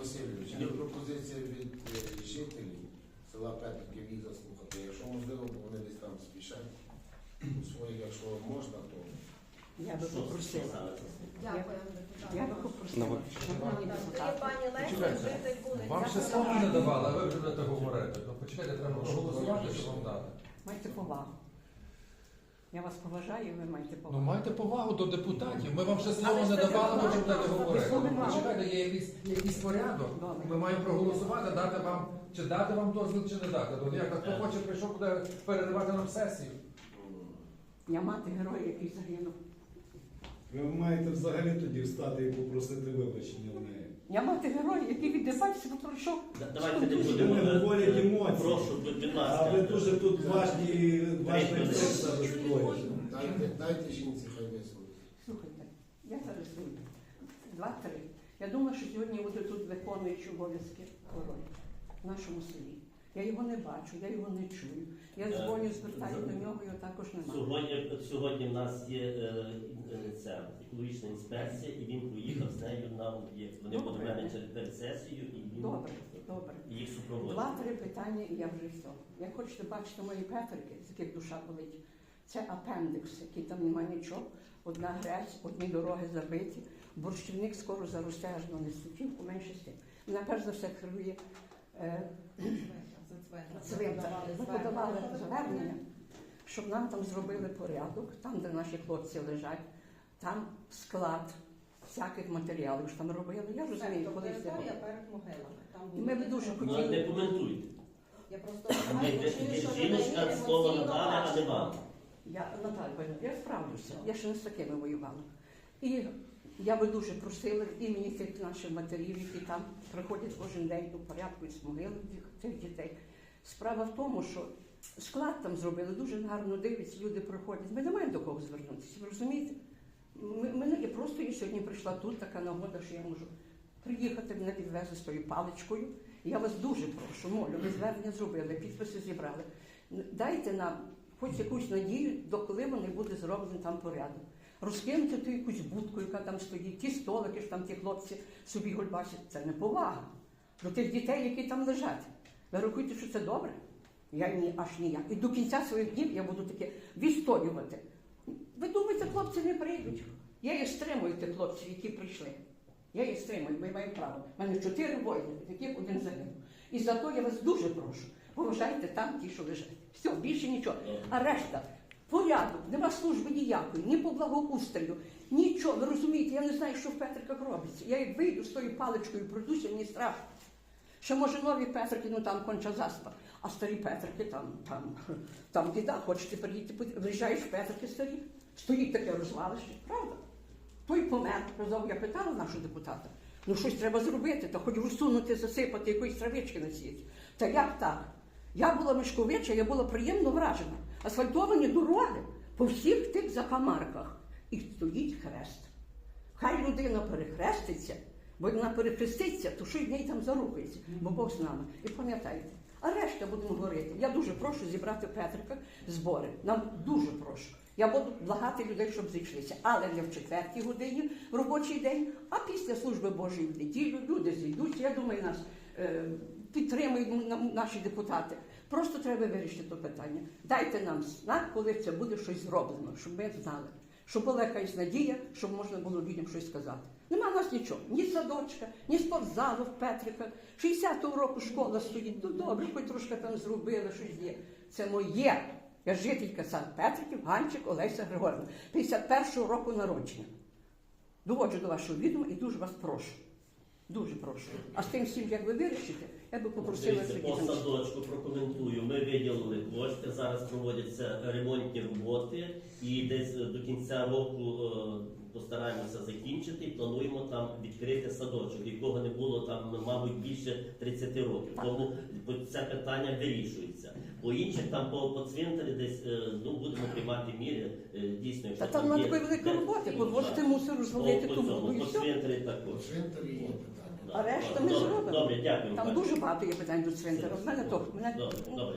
Васильович, є пропозиція від е, жителів села Петриків їх заслухати. Якщо можливо, бо вони десь там спішать у своїх, якщо можна, то Я би попросила. Дякую, Я би попросила, шановні депутати. пані Леся, Почекайте. житель. Вам ще слово не давали, а ви вже будете говорити. Ну почекайте, треба проголосувати, щоб вам дати. Майте повагу. Я вас поважаю, ви маєте Ну повагу. майте повагу до депутатів. Ми вам ще слово не давали, ви вже Ну, мали. Почекайте, є якийсь, якийсь порядок. Добре. Ми маємо проголосувати, дати вам, чи дати вам дозвіл, чи не дати. Ну, як, хто хоче, прийшов, буде переривати нам сесію. Я мати героя, який загинув. Ви маєте взагалі тоді встати і попросити вибачення в неї. Я мати героя, який від дефальсів пройшов. Да- Давайте не будемо. Люди говорять емоції. Прошу, будь ласка. А ви дуже тут важні, Три текст дайте, дайте жінці хай висловить. Слухайте, я зараз вийду. Два-три. Я думаю, що сьогодні буде тут виконуючий обов'язки король в нашому селі. Я його не бачу, я його не чую. Я Е, дзвоню, звертаю до нього, його також немає. Сьогодні, сьогодні в нас є е, е, ця екологічна інспекція, і він поїхав з нею на об'єкт. Вони Добре. мене через перед сесію, і він Добре, добре. їх супроводить. Два-три питання, і я вже все. Як хочете бачити мої петрики, з яких душа болить, це апендикс, який там немає нічого. Одна грязь, одні дороги забиті. Борщівник скоро заросте аж до несутівку, менше з тим. Мене перш за все хвилює е, цвинтар. Ми подавали звернення, щоб нам там зробили порядок, там, де наші хлопці лежать, там склад всяких матеріалів, що там робили. Я розумію, Тобто коли це було. перед могилами. Там І ми б дуже Ну, хотіли. не коментуйте. Я просто що Жіночка емоційно надали, а не вам. Я Наталя, Павлівна, я справлюся. Я ще не з такими воювала. І я би дуже просила імені тих наших матерів, які там приходять кожен день до порядку і з могили тих дітей. Справа в тому, що склад там зробили дуже гарно дивляться, люди приходять. Ми не маємо до кого звернутися. Ви розумієте? Ми, я просто я сьогодні прийшла тут, така нагода, що я можу приїхати, мене з тою паличкою. Я вас дуже прошу, молю, ви звернення зробили, підписи зібрали. Дайте нам хоч якусь надію, доколи вони буде зроблений там порядок. Розкинути ту якусь будку, яка там стоїть, ті столики, що там ті хлопці собі гульбачать. Це не повага до тих дітей, які там лежать. Ви рахуєте, що це добре? Я ні, аж ніяк. І до кінця своїх днів я буду таке відстоювати. Ви думаєте, хлопці не прийдуть? Я їх стримую тих хлопців, які прийшли. Я їх стримую, я маю право. У мене чотири воїни, яких один загинув. І зато я вас дуже прошу. Поважайте там ті, що лежать. Все, більше нічого. А решта, порядок, нема служби ніякої, ні по благоустрою, нічого. Ви розумієте, я не знаю, що в Петриках робиться. Я як вийду з тою паличкою, пройдуся, мені страшно. Ще може нові Петрики, ну там конча заспа, а старі Петрики там, там, там біда, хочете приїти, виїжджаєш в Петрики старі, стоїть таке розвалище, правда? Той помер, разом я питала нашого депутата, ну щось треба зробити, та хоч розсунути, засипати якоїсь травички на світі. Та як так? Я була мешковича, я була приємно вражена. Асфальтовані дороги по всіх тих закамарках. І стоїть хрест. Хай людина перехреститься, бо вона перехреститься, то що й в неї там зарухається, бо Бог з нами. І пам'ятайте, а решта будемо говорити. Я дуже прошу зібрати в Петриках збори. Нам дуже прошу. Я буду благати людей, щоб зійшлися, але не в четвертій годині в робочий день, а після служби Божої в неділю люди зійдуться. Я думаю, нас е, підтримують наші депутати. Просто треба вирішити то питання. Дайте нам знак, коли це буде щось зроблено, щоб ми знали, щоб була якась надія, щоб можна було людям щось сказати. Нема в нас нічого, ні садочка, ні спортзалу в Петриках. 60-го року школа стоїть. Ну добре, хоч трошки там зробили, щось є. Це моє. Я жителька Санкт Петриків, Ганчик Олеся Григорівна, 51-го року народження. Доводжу до вашого відома і дуже вас прошу. Дуже прошу. А з тим всім, як ви вирішите, я би попросила Дивіться, по садочку прокоментую. Ми виділили кошти. Зараз проводяться ремонтні роботи, і десь е, до кінця року е, постараємося закінчити. І плануємо там відкрити садочок, якого не було там, мабуть, більше 30 років. Тому це питання вирішується. По інших там по, по цвинтарі десь е, ну будемо приймати міри. е, Дійсно, якщо Та там є- надо велика де- робота, і- подвозити так. Мусор, розвалити ту воду і все. цвинтарі також. цвинтарі є питання. А решта ми Добре, зробимо. Добре, дякую. Там дуже багато є питань до цвинтару. В мене то мене Добре, ну, добре.